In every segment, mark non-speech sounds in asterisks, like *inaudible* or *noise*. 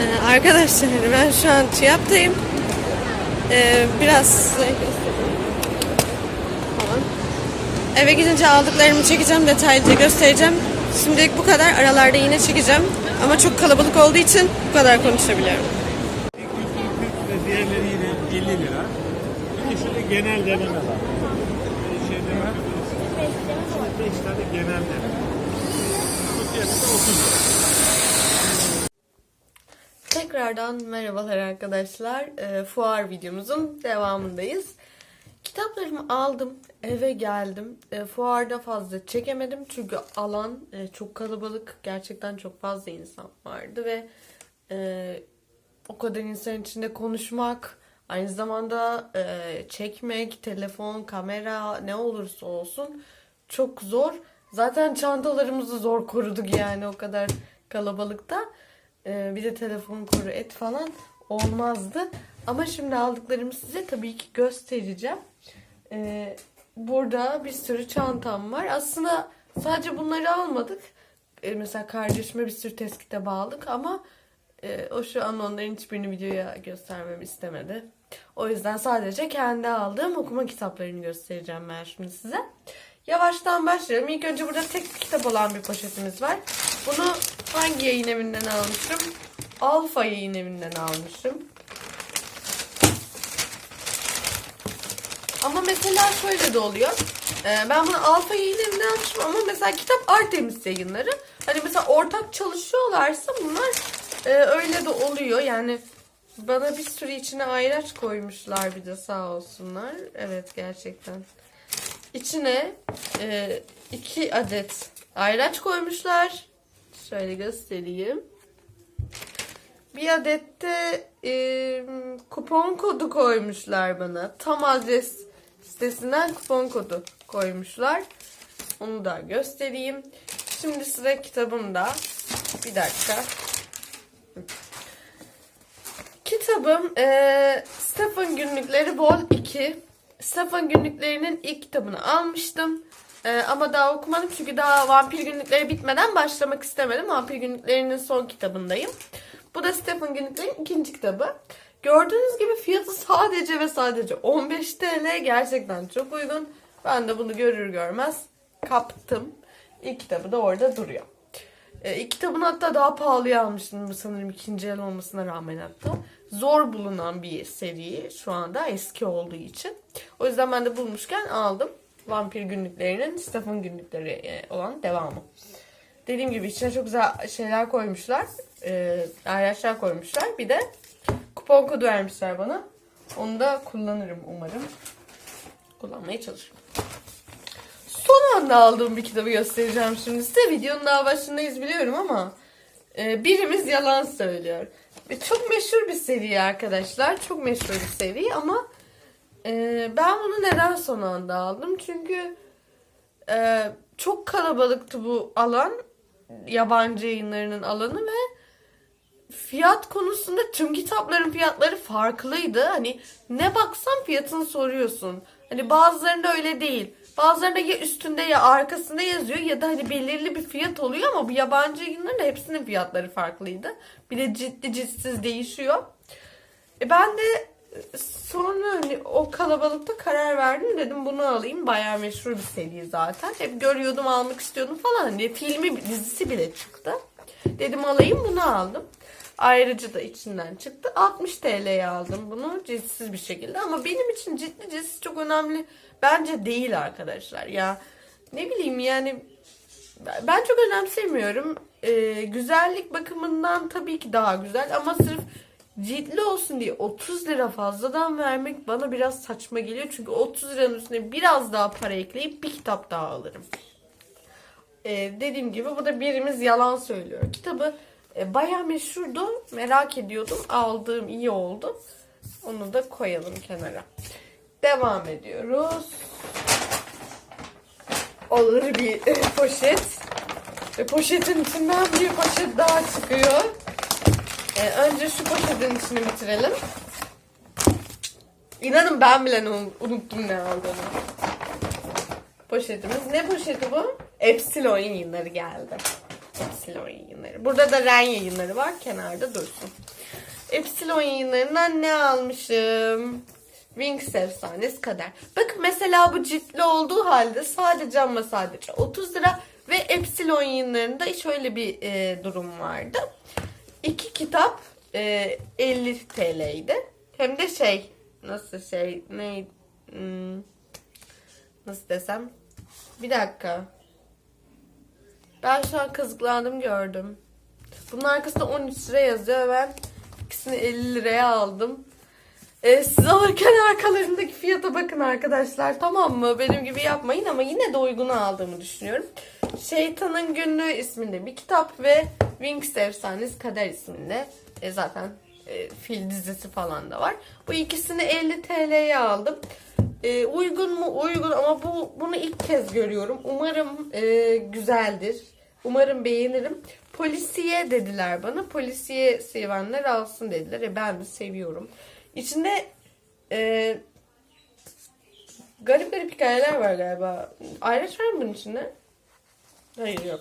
Ee, arkadaşlar ben şu an TÜYAP'tayım. Ee, biraz size. Falan. Eve gidince aldıklarımı çekeceğim, detaylıca göstereceğim. Şimdilik bu kadar. Aralarda yine çekeceğim. Ama çok kalabalık olduğu için bu kadar konuşabiliyorum. İlk 140 ve diğerleri yine 50 lira. Bir de şöyle genel deneme var. Şeyde var. 5 tane genel deneme. Bu fiyatı da 30 lira. Tekrardan merhabalar arkadaşlar. Ee, fuar videomuzun devamındayız. Kitaplarımı aldım, eve geldim. Ee, fuarda fazla çekemedim çünkü alan e, çok kalabalık. Gerçekten çok fazla insan vardı ve e, o kadar insan içinde konuşmak, aynı zamanda e, çekmek, telefon, kamera ne olursa olsun çok zor. Zaten çantalarımızı zor koruduk yani o kadar kalabalıkta. Ee, bir de telefon koru et falan olmazdı. Ama şimdi aldıklarımı size tabii ki göstereceğim. Ee, burada bir sürü çantam var. Aslında sadece bunları almadık. Ee, mesela kardeşime bir sürü test kitabı aldık ama e, o şu an onların hiçbirini videoya göstermemi istemedi. O yüzden sadece kendi aldığım okuma kitaplarını göstereceğim ben şimdi size. Yavaştan başlayalım. İlk önce burada tek kitap olan bir poşetimiz var. Bunu hangi yayın evinden almışım? Alfa yayın evinden almışım. Ama mesela şöyle de oluyor. Ee, ben bunu Alfa yayın evinden almışım ama mesela kitap Artemis yayınları. Hani mesela ortak çalışıyorlarsa bunlar e, öyle de oluyor. Yani bana bir sürü içine ayraç koymuşlar bir de sağ olsunlar. Evet gerçekten. İçine e, iki adet ayraç koymuşlar. Şöyle göstereyim. Bir adet de e, kupon kodu koymuşlar bana. Tam adres sitesinden kupon kodu koymuşlar. Onu da göstereyim. Şimdi sıra kitabımda. Bir dakika. Kitabım e, Stephen Günlükleri Vol 2. Stephen Günlüklerinin ilk kitabını almıştım. E, ama daha okumadım çünkü daha Vampir Günlükleri bitmeden başlamak istemedim. Vampir Günlüklerinin son kitabındayım. Bu da Stephen Günlüklerinin ikinci kitabı. Gördüğünüz gibi fiyatı sadece ve sadece 15 TL. Gerçekten çok uygun. Ben de bunu görür görmez kaptım. İlk kitabı da orada duruyor. E, ilk kitabını hatta daha pahalıya almıştım sanırım ikinci el olmasına rağmen hatta. Zor bulunan bir seri şu anda eski olduğu için. O yüzden ben de bulmuşken aldım. Vampir günlüklerinin Stephen günlükleri e, olan devamı. Dediğim gibi içine çok güzel şeyler koymuşlar. E, ayraçlar koymuşlar. Bir de kupon kodu vermişler bana. Onu da kullanırım umarım. Kullanmaya çalışırım. Son anda aldığım bir kitabı göstereceğim şimdi size. Videonun daha başındayız biliyorum ama e, birimiz yalan söylüyor. Ve çok meşhur bir seri arkadaşlar. Çok meşhur bir seri ama e, ben bunu neden son anda aldım? Çünkü e, çok kalabalıktı bu alan. Yabancı yayınlarının alanı ve fiyat konusunda tüm kitapların fiyatları farklıydı. Hani ne baksan fiyatını soruyorsun. Hani bazılarında öyle değil. Bazılarında ya üstünde ya arkasında yazıyor ya da hani belirli bir fiyat oluyor ama bu yabancı yayınların hepsinin fiyatları farklıydı. Bir de ciddi cidsiz değişiyor. E ben de sonra hani o kalabalıkta karar verdim dedim bunu alayım. Bayağı meşhur bir seri zaten. Hep görüyordum almak istiyordum falan. Hani filmi dizisi bile çıktı. Dedim alayım bunu aldım. Ayrıcı da içinden çıktı. 60 TL'ye aldım bunu ciltsiz bir şekilde. Ama benim için ciddi cilsiz çok önemli bence değil arkadaşlar. Ya ne bileyim yani ben çok önemsemiyorum. Ee, güzellik bakımından tabii ki daha güzel ama sırf ciltli olsun diye 30 lira fazladan vermek bana biraz saçma geliyor. Çünkü 30 liranın üstüne biraz daha para ekleyip bir kitap daha alırım. Ee, dediğim gibi bu da birimiz yalan söylüyor. Kitabı e, bayağı meşhurdu. Merak ediyordum. Aldığım iyi oldu. Onu da koyalım kenara. Devam ediyoruz. Olur bir e, *laughs* poşet. Ve poşetin içinden bir poşet daha çıkıyor. E, önce şu poşetin içini bitirelim. İnanın ben bile un- unuttum ne aldığımı. Poşetimiz. Ne poşeti bu? Epsilon yayınları geldi. Epsilon yayınları. Burada da Ren yayınları var. Kenarda dursun. Epsilon yayınlarından ne almışım? Wings efsanesi kader. Bakın mesela bu ciltli olduğu halde sadece ama sadece 30 lira ve Epsilon yayınlarında şöyle bir e, durum vardı. İki kitap e, 50 TL'ydi. Hem de şey nasıl şey ne hmm, nasıl desem bir dakika. Ben şu an kazıklandım gördüm. Bunun arkasında 13 lira yazıyor. Ben ikisini 50 liraya aldım. Ee, siz alırken arkalarındaki fiyata bakın arkadaşlar tamam mı? Benim gibi yapmayın ama yine de uygun aldığımı düşünüyorum. Şeytanın Günlüğü isminde bir kitap ve Wings Efsanesi Kader isminde e, zaten e, fil dizisi falan da var. Bu ikisini 50 TL'ye aldım. E, uygun mu? Uygun ama bu bunu ilk kez görüyorum. Umarım e, güzeldir. Umarım beğenirim. Polisiye dediler bana. Polisiye sevenler alsın dediler. E, ben de seviyorum. İçinde e, garip garip hikayeler var galiba. Ayraç var mı bunun içinde? Hayır yok.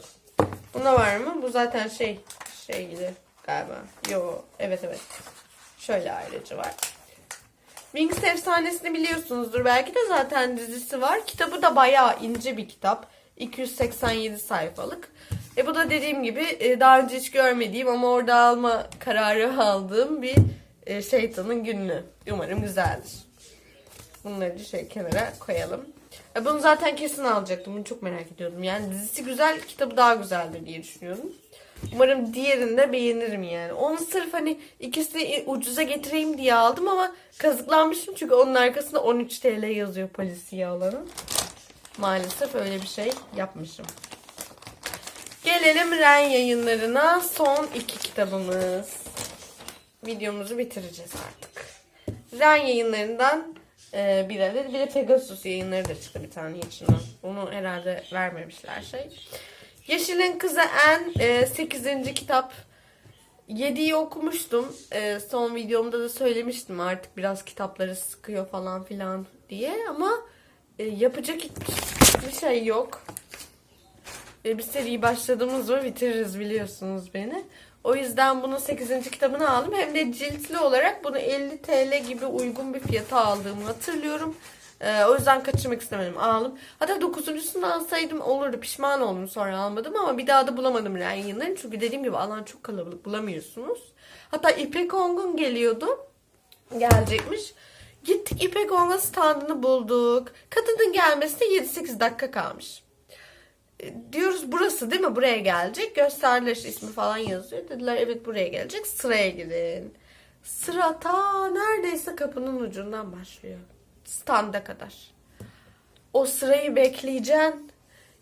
Bunda var mı? Bu zaten şey şey gibi galiba. Yo evet evet. Şöyle ayrıcı var. Wings efsanesini biliyorsunuzdur. Belki de zaten dizisi var. Kitabı da bayağı ince bir kitap. 287 sayfalık. E bu da dediğim gibi e, daha önce hiç görmediğim ama orada alma kararı aldığım bir e, şeytanın günlüğü. Umarım güzeldir. Bunları şey kenara koyalım. E, bunu zaten kesin alacaktım. Bunu çok merak ediyordum. Yani dizisi güzel, kitabı daha güzeldir diye düşünüyorum. Umarım diğerini de beğenirim yani. Onu sırf hani ikisini ucuza getireyim diye aldım ama kazıklanmışım çünkü onun arkasında 13 TL yazıyor polisiye alanın. Maalesef öyle bir şey yapmışım. Gelelim Ren yayınlarına. Son iki kitabımız. Videomuzu bitireceğiz artık. Ren yayınlarından e, bir adet. Bir de Pegasus yayınları da çıktı bir tane içinden. Onu herhalde vermemişler şey. Yeşil'in Kızı En e, 8. kitap. 7'yi okumuştum. E, son videomda da söylemiştim artık biraz kitapları sıkıyor falan filan diye ama e, yapacak hiçbir şey yok. E, bir seriyi başladığımız mı bitiririz biliyorsunuz beni. O yüzden bunun 8. kitabını aldım. Hem de ciltli olarak bunu 50 TL gibi uygun bir fiyata aldığımı hatırlıyorum. Ee, o yüzden kaçırmak istemedim. Aldım. Hatta 9.sunu alsaydım olurdu. Pişman oldum sonra almadım ama bir daha da bulamadım Ren yayınlarını. Çünkü dediğim gibi alan çok kalabalık bulamıyorsunuz. Hatta İpek Ongun geliyordu. Gelecekmiş. Gittik İpek Ongun standını bulduk. Kadının gelmesine 7-8 dakika kalmış. E, Diyoruz burası değil mi? Buraya gelecek. Gösterdiler işte ismi falan yazıyor. Dediler evet buraya gelecek. Sıraya girin. Sıra ta neredeyse kapının ucundan başlıyor. Standa kadar. O sırayı bekleyeceksin.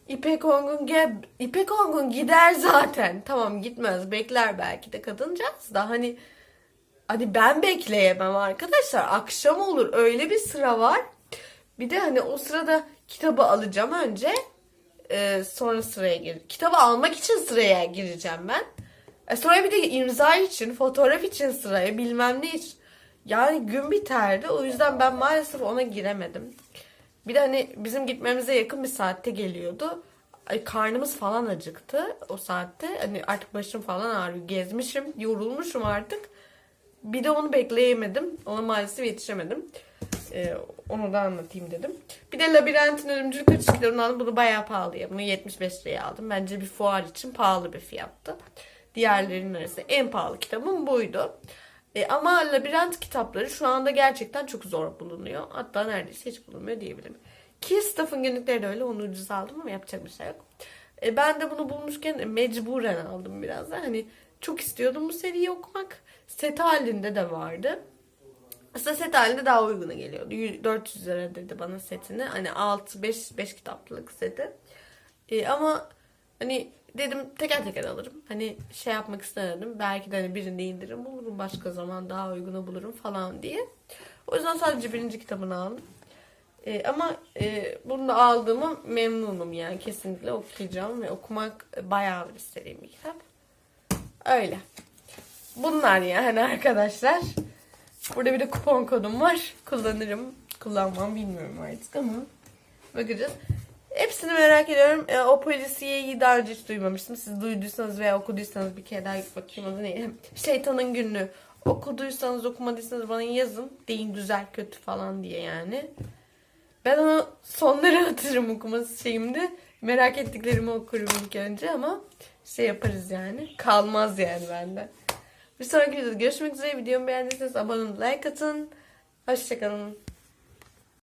İpek Ongun gel İpek Ongun gider zaten. Tamam gitmez. Bekler belki de kadıncağız da hani hani ben bekleyemem arkadaşlar. Akşam olur. Öyle bir sıra var. Bir de hani o sırada kitabı alacağım önce. Ee, sonra sıraya gir. Kitabı almak için sıraya gireceğim ben. E sonra bir de imza için, fotoğraf için sıraya bilmem ne için. Yani gün biterdi. O yüzden ben maalesef ona giremedim. Bir de hani bizim gitmemize yakın bir saatte geliyordu. Ay, karnımız falan acıktı o saatte. Hani artık başım falan ağrıyor. Gezmişim, yorulmuşum artık. Bir de onu bekleyemedim. Ona maalesef yetişemedim. Ee, onu da anlatayım dedim. Bir de Labirentin Ölümcül Kaçış kitabını aldım. Bunu bayağı pahalıya. Bunu 75 liraya aldım. Bence bir fuar için pahalı bir fiyattı. Diğerlerinin arasında en pahalı kitabım buydu. E, ama labirent kitapları şu anda gerçekten çok zor bulunuyor. Hatta neredeyse hiç bulunmuyor diyebilirim. Ki Staff'ın günlükleri de öyle. Onu ucuz aldım ama yapacak bir şey yok. E, ben de bunu bulmuşken mecburen aldım biraz da. Hani çok istiyordum bu seriyi okumak. Set halinde de vardı. Aslında set halinde daha uyguna geliyordu. 100 400 lira dedi bana setini. Hani 6 5 5 kitaplık seti. E, ama hani dedim teker teker alırım. Hani şey yapmak istemedim. Belki de hani birinde indirim bulurum. Başka zaman daha uyguna bulurum falan diye. O yüzden sadece birinci kitabını aldım. E, ama e, bunu da aldığıma memnunum yani. Kesinlikle okuyacağım ve okumak bayağı bir istediğim bir kitap. Öyle. Bunlar yani arkadaşlar. Burada bir de kupon kodum var. Kullanırım. Kullanmam bilmiyorum artık ama bakacağız. Hepsini merak ediyorum. E, o polisiyeyi daha önce hiç duymamıştım. Siz duyduysanız veya okuduysanız bir kere daha bakayım adı ne? *laughs* Şeytanın Günlüğü. Okuduysanız okumadıysanız bana yazın. Deyin güzel kötü falan diye yani. Ben onu sonları *laughs* hatırım okuması şeyimdi. Merak ettiklerimi okurum ilk önce ama şey yaparız yani. Kalmaz yani bende. Bir sonraki videoda görüşmek üzere. Videomu beğendiyseniz abone olun, like atın. Hoşçakalın.